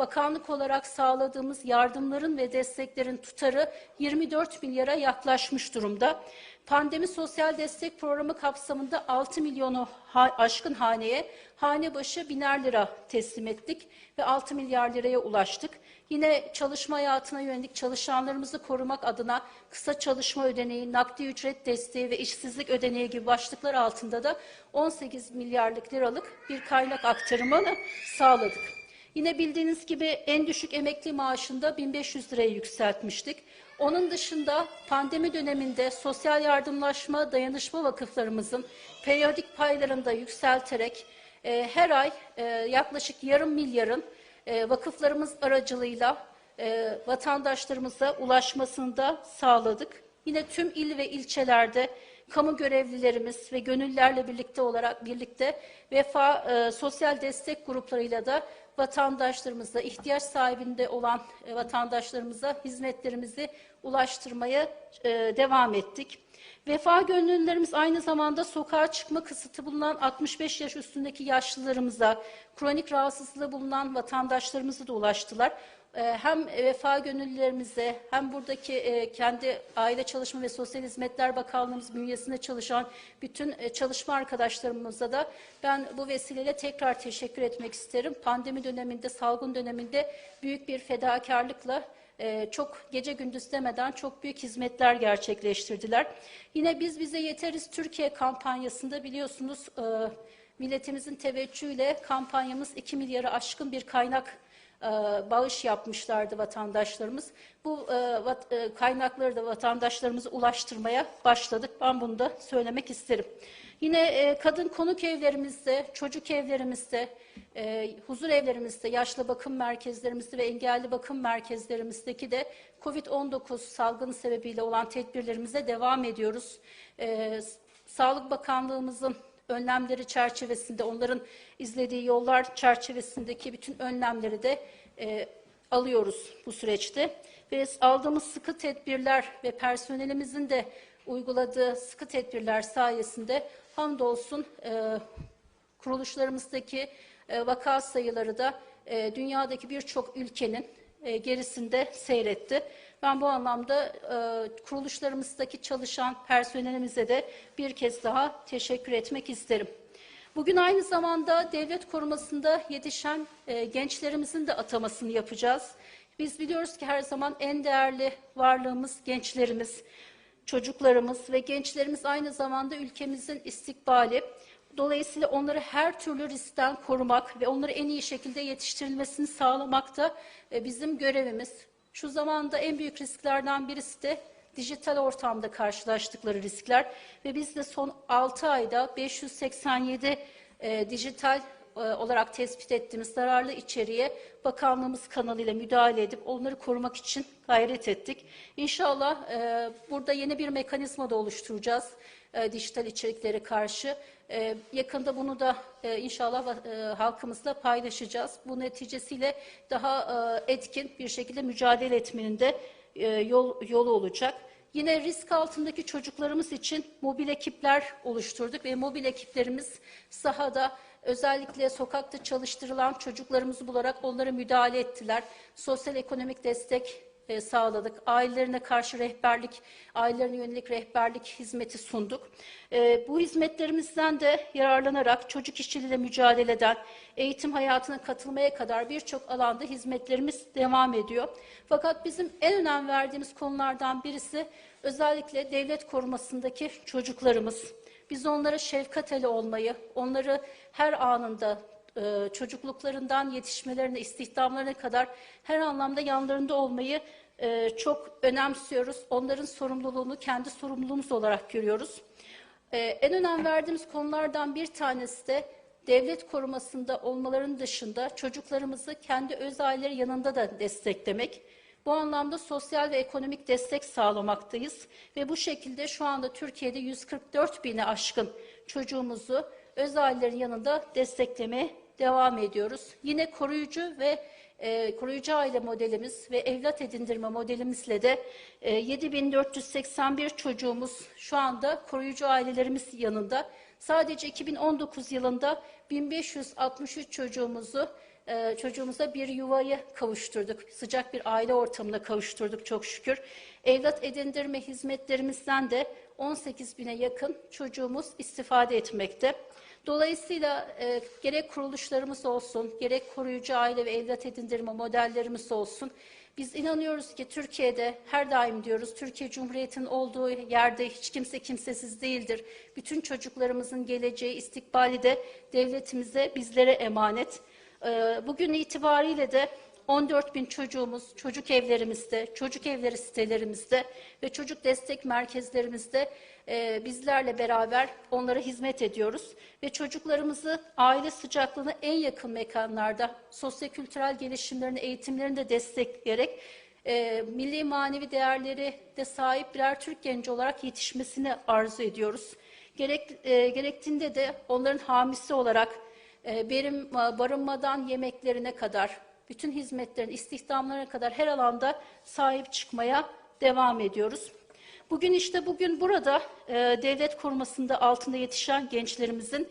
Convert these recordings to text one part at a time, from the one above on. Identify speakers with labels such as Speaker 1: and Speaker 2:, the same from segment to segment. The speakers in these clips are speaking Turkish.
Speaker 1: bakanlık olarak sağladığımız yardımların ve desteklerin tutarı 24 milyara yaklaşmış durumda. Pandemi Sosyal Destek Programı kapsamında 6 milyonu aşkın haneye hane başı biner lira teslim ettik ve 6 milyar liraya ulaştık. Yine çalışma hayatına yönelik çalışanlarımızı korumak adına kısa çalışma ödeneği, nakdi ücret desteği ve işsizlik ödeneği gibi başlıklar altında da 18 milyarlık liralık bir kaynak aktarımını sağladık. Yine bildiğiniz gibi en düşük emekli maaşında 1500 liraya yükseltmiştik. Onun dışında pandemi döneminde sosyal yardımlaşma dayanışma vakıflarımızın periyodik paylarını da yükselterek e, her ay e, yaklaşık yarım milyarın e, vakıflarımız aracılığıyla e, vatandaşlarımıza ulaşmasını da sağladık. Yine tüm il ve ilçelerde kamu görevlilerimiz ve gönüllerle birlikte olarak birlikte vefa e, sosyal destek gruplarıyla da vatandaşlarımıza, ihtiyaç sahibinde olan e, vatandaşlarımıza hizmetlerimizi ulaştırmaya e, devam ettik. Vefa gönüllülerimiz aynı zamanda sokağa çıkma kısıtı bulunan 65 yaş üstündeki yaşlılarımıza, kronik rahatsızlığı bulunan vatandaşlarımıza da ulaştılar. E, hem vefa gönüllülerimize hem buradaki e, kendi Aile Çalışma ve Sosyal Hizmetler Bakanlığımız bünyesinde çalışan bütün e, çalışma arkadaşlarımıza da ben bu vesileyle tekrar teşekkür etmek isterim. Pandemi döneminde, salgın döneminde büyük bir fedakarlıkla çok gece gündüz demeden çok büyük hizmetler gerçekleştirdiler. Yine biz bize yeteriz Türkiye kampanyasında biliyorsunuz milletimizin teveccühüyle kampanyamız 2 milyarı aşkın bir kaynak e, bağış yapmışlardı vatandaşlarımız. Bu e, e, kaynakları da vatandaşlarımıza ulaştırmaya başladık. Ben bunu da söylemek isterim. Yine kadın konuk evlerimizde, çocuk evlerimizde, huzur evlerimizde, yaşlı bakım merkezlerimizde ve engelli bakım merkezlerimizdeki de COVID-19 salgını sebebiyle olan tedbirlerimize devam ediyoruz. Sağlık Bakanlığımızın önlemleri çerçevesinde, onların izlediği yollar çerçevesindeki bütün önlemleri de e, alıyoruz bu süreçte. Ve aldığımız sıkı tedbirler ve personelimizin de uyguladığı sıkı tedbirler sayesinde hamdolsun e, kuruluşlarımızdaki e, vaka sayıları da e, dünyadaki birçok ülkenin e, gerisinde seyretti. Ben bu anlamda e, kuruluşlarımızdaki çalışan personelimize de bir kez daha teşekkür etmek isterim. Bugün aynı zamanda devlet korumasında yetişen e, gençlerimizin de atamasını yapacağız. Biz biliyoruz ki her zaman en değerli varlığımız gençlerimiz, çocuklarımız ve gençlerimiz aynı zamanda ülkemizin istikbali. Dolayısıyla onları her türlü riskten korumak ve onları en iyi şekilde yetiştirilmesini sağlamak da e, bizim görevimiz. Şu zamanda en büyük risklerden birisi de dijital ortamda karşılaştıkları riskler ve biz de son 6 ayda 587 e, dijital e, olarak tespit ettiğimiz zararlı içeriğe bakanlığımız kanalıyla müdahale edip onları korumak için gayret ettik. İnşallah e, burada yeni bir mekanizma da oluşturacağız e, dijital içeriklere karşı. E, yakında bunu da e, inşallah e, halkımızla paylaşacağız. Bu neticesiyle daha e, etkin bir şekilde mücadele etmenin de e, yol, yolu olacak. Yine risk altındaki çocuklarımız için mobil ekipler oluşturduk ve mobil ekiplerimiz sahada özellikle sokakta çalıştırılan çocuklarımızı bularak onlara müdahale ettiler. Sosyal ekonomik destek e, sağladık. Ailelerine karşı rehberlik, ailelerine yönelik rehberlik hizmeti sunduk. E, bu hizmetlerimizden de yararlanarak çocuk işçiliğiyle mücadele eden, eğitim hayatına katılmaya kadar birçok alanda hizmetlerimiz devam ediyor. Fakat bizim en önem verdiğimiz konulardan birisi özellikle devlet korumasındaki çocuklarımız. Biz onlara şefkat ele olmayı, onları her anında e, çocukluklarından yetişmelerine, istihdamlarına kadar her anlamda yanlarında olmayı e, çok önemsiyoruz. Onların sorumluluğunu kendi sorumluluğumuz olarak görüyoruz. E, en önem verdiğimiz konulardan bir tanesi de devlet korumasında olmaların dışında çocuklarımızı kendi öz aileleri yanında da desteklemek. Bu anlamda sosyal ve ekonomik destek sağlamaktayız ve bu şekilde şu anda Türkiye'de 144 bine aşkın çocuğumuzu öz ailelerin yanında desteklemeye devam ediyoruz. Yine koruyucu ve e, koruyucu aile modelimiz ve evlat edindirme modelimizle de e, 7481 çocuğumuz şu anda koruyucu ailelerimiz yanında. Sadece 2019 yılında 1563 çocuğumuzu e, çocuğumuza bir yuvayı kavuşturduk. Sıcak bir aile ortamına kavuşturduk çok şükür. Evlat edindirme hizmetlerimizden de 18 bine yakın çocuğumuz istifade etmekte. Dolayısıyla e, gerek kuruluşlarımız olsun, gerek koruyucu aile ve evlat edindirme modellerimiz olsun, biz inanıyoruz ki Türkiye'de her daim diyoruz Türkiye Cumhuriyeti'nin olduğu yerde hiç kimse kimsesiz değildir. Bütün çocuklarımızın geleceği, istikbali de devletimize, bizlere emanet. Ee, Bugün itibariyle de 14 bin çocuğumuz çocuk evlerimizde, çocuk evleri sitelerimizde ve çocuk destek merkezlerimizde e, bizlerle beraber onlara hizmet ediyoruz. Ve çocuklarımızı aile sıcaklığına en yakın mekanlarda sosyokültürel gelişimlerini, eğitimlerini de destekleyerek e, milli manevi değerleri de sahip birer Türk genci olarak yetişmesini arzu ediyoruz. Gerek, e, gerektiğinde de onların hamisi olarak benim barınmadan yemeklerine kadar, bütün hizmetlerin, istihdamlarına kadar her alanda sahip çıkmaya devam ediyoruz. Bugün işte bugün burada e, devlet korumasında altında yetişen gençlerimizin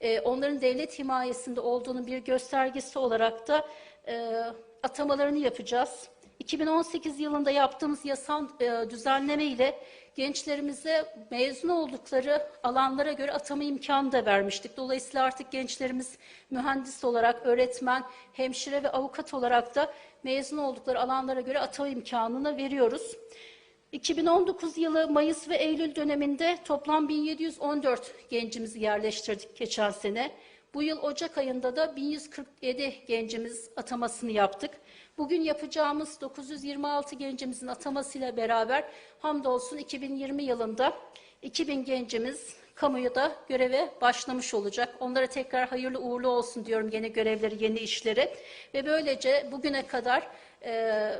Speaker 1: e, onların devlet himayesinde olduğunun bir göstergesi olarak da e, atamalarını yapacağız. 2018 yılında yaptığımız yasal e, düzenleme ile gençlerimize mezun oldukları alanlara göre atama imkanı da vermiştik. Dolayısıyla artık gençlerimiz mühendis olarak, öğretmen, hemşire ve avukat olarak da mezun oldukları alanlara göre atama imkanını veriyoruz. 2019 yılı Mayıs ve Eylül döneminde toplam 1714 gencimizi yerleştirdik geçen sene. Bu yıl Ocak ayında da 1147 gencimiz atamasını yaptık. Bugün yapacağımız 926 gencimizin atamasıyla beraber hamdolsun 2020 yılında 2000 gencimiz kamuda göreve başlamış olacak. Onlara tekrar hayırlı uğurlu olsun diyorum yeni görevleri, yeni işleri. Ve böylece bugüne kadar e,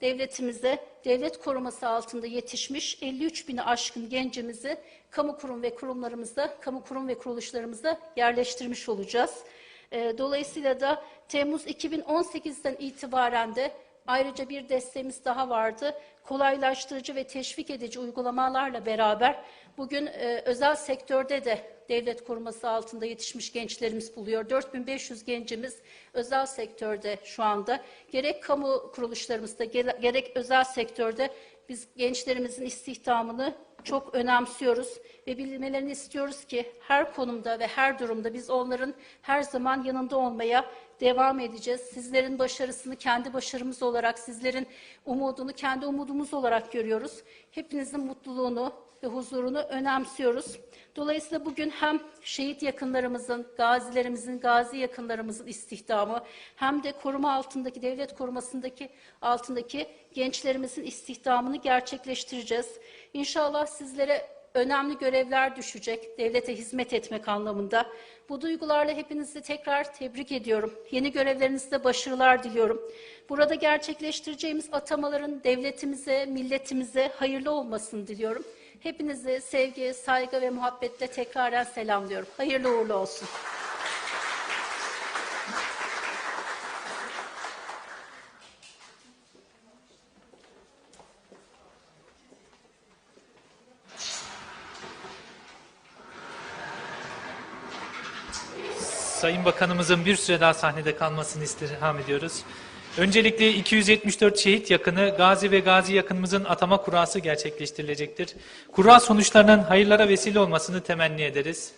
Speaker 1: devletimize devlet koruması altında yetişmiş 53 bini aşkın gencimizi kamu kurum ve kurumlarımızda, kamu kurum ve kuruluşlarımızda yerleştirmiş olacağız. E, dolayısıyla da Temmuz 2018'den itibaren de ayrıca bir desteğimiz daha vardı. Kolaylaştırıcı ve teşvik edici uygulamalarla beraber bugün e, özel sektörde de devlet koruması altında yetişmiş gençlerimiz buluyor. 4500 gencimiz özel sektörde şu anda. Gerek kamu kuruluşlarımızda gerek özel sektörde biz gençlerimizin istihdamını çok önemsiyoruz ve bilmelerini istiyoruz ki her konumda ve her durumda biz onların her zaman yanında olmaya devam edeceğiz. Sizlerin başarısını kendi başarımız olarak, sizlerin umudunu kendi umudumuz olarak görüyoruz. Hepinizin mutluluğunu ve huzurunu önemsiyoruz. Dolayısıyla bugün hem şehit yakınlarımızın, gazilerimizin, gazi yakınlarımızın istihdamı hem de koruma altındaki, devlet korumasındaki altındaki gençlerimizin istihdamını gerçekleştireceğiz. İnşallah sizlere önemli görevler düşecek devlete hizmet etmek anlamında. Bu duygularla hepinizi tekrar tebrik ediyorum. Yeni görevlerinizde başarılar diliyorum. Burada gerçekleştireceğimiz atamaların devletimize, milletimize hayırlı olmasını diliyorum. Hepinizi sevgi, saygı ve muhabbetle tekraren selamlıyorum. Hayırlı uğurlu olsun.
Speaker 2: Sayın Bakanımızın bir süre daha sahnede kalmasını istirham ediyoruz. Öncelikle 274 şehit yakını, gazi ve gazi yakınımızın atama kurası gerçekleştirilecektir. Kura sonuçlarının hayırlara vesile olmasını temenni ederiz.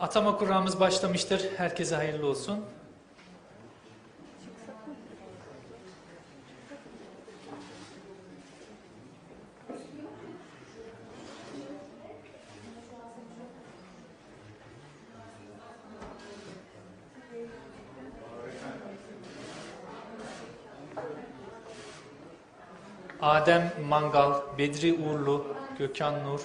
Speaker 2: Atama kuramız başlamıştır. Herkese hayırlı olsun. Adem Mangal, Bedri Uğurlu, Gökhan Nur,